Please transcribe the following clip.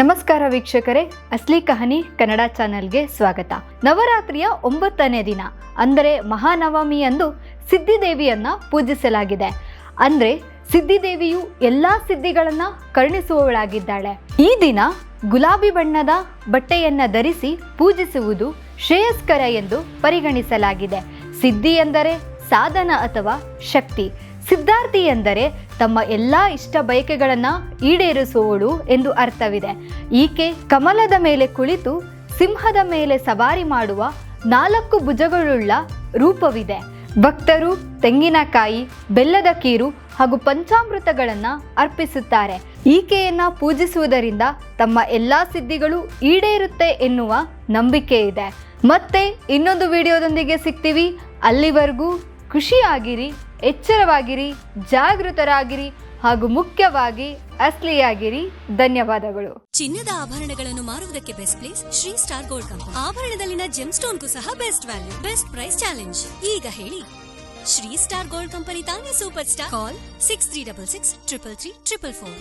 ನಮಸ್ಕಾರ ವೀಕ್ಷಕರೇ, ಅಸ್ಲಿ ಕಹನಿ ಕನ್ನಡ ಚಾನೆಲ್ಗೆ ಸ್ವಾಗತ. ನವರಾತ್ರಿಯ ಒಂಬತ್ತನೇ ದಿನ, ಅಂದರೆ ಮಹಾನವಮಿಯಂದು ಸಿದ್ಧಿದೇವಿಯನ್ನ ಪೂಜಿಸಲಾಗಿದೆ. ಅಂದ್ರೆ ಸಿದ್ಧಿದೇವಿಯು ಎಲ್ಲಾ ಸಿದ್ಧಿಗಳನ್ನ ಕರುಣಿಸುವವಳಾಗಿದ್ದಾಳೆ. ಈ ದಿನ ಗುಲಾಬಿ ಬಣ್ಣದ ಬಟ್ಟೆಯನ್ನ ಧರಿಸಿ ಪೂಜಿಸುವುದು ಶ್ರೇಯಸ್ಕರ ಎಂದು ಪರಿಗಣಿಸಲಾಗಿದೆ. ಸಿದ್ಧಿ ಎಂದರೆ ಸಾಧನ ಅಥವಾ ಶಕ್ತಿ. ಸಿದ್ಧಾರ್ಥಿ ಎಂದರೆ ತಮ್ಮ ಎಲ್ಲ ಇಷ್ಟ ಬಯಕೆಗಳನ್ನು ಈಡೇರಿಸುವಳು ಎಂದು ಅರ್ಥವಿದೆ. ಈಕೆ ಕಮಲದ ಮೇಲೆ ಕುಳಿತು ಸಿಂಹದ ಮೇಲೆ ಸವಾರಿ ಮಾಡುವ ನಾಲ್ಕು ಭುಜಗಳುಳ್ಳ ರೂಪವಿದೆ. ಭಕ್ತರು ತೆಂಗಿನಕಾಯಿ, ಬೆಲ್ಲದ ಕೀರು ಹಾಗೂ ಪಂಚಾಮೃತಗಳನ್ನು ಅರ್ಪಿಸುತ್ತಾರೆ. ಈಕೆಯನ್ನ ಪೂಜಿಸುವುದರಿಂದ ತಮ್ಮ ಎಲ್ಲಾ ಸಿದ್ಧಿಗಳು ಈಡೇರುತ್ತೆ ಎನ್ನುವ ನಂಬಿಕೆ ಇದೆ. ಮತ್ತೆ ಇನ್ನೊಂದು ವಿಡಿಯೋದೊಂದಿಗೆ ಸಿಗ್ತೀವಿ. ಅಲ್ಲಿವರೆಗೂ ಖುಷಿಯಾಗಿರಿ. ಎಚ್ಚರವಾಗಿರಿ, ಜಾಗೃತರಾಗಿರಿ ಹಾಗೂ ಮುಖ್ಯವಾಗಿ ಅಸ್ಲಿಯಾಗಿರಿ. ಧನ್ಯವಾದಗಳು. ಚಿನ್ನದ ಆಭರಣಗಳನ್ನು ಮಾರುವುದಕ್ಕೆ best place Shri star gold company. ಆಭರಣದಲ್ಲಿನ gem ಸ್ಟೋನ್ಗೂ ಸಹ best value best price challenge ಈಗ ಹೇಳಿ, ಶ್ರೀ ಸ್ಟಾರ್ ಗೋಲ್ಡ್ ಕಂಪನಿ ತಾನೇ super star call six three double six triple three triple four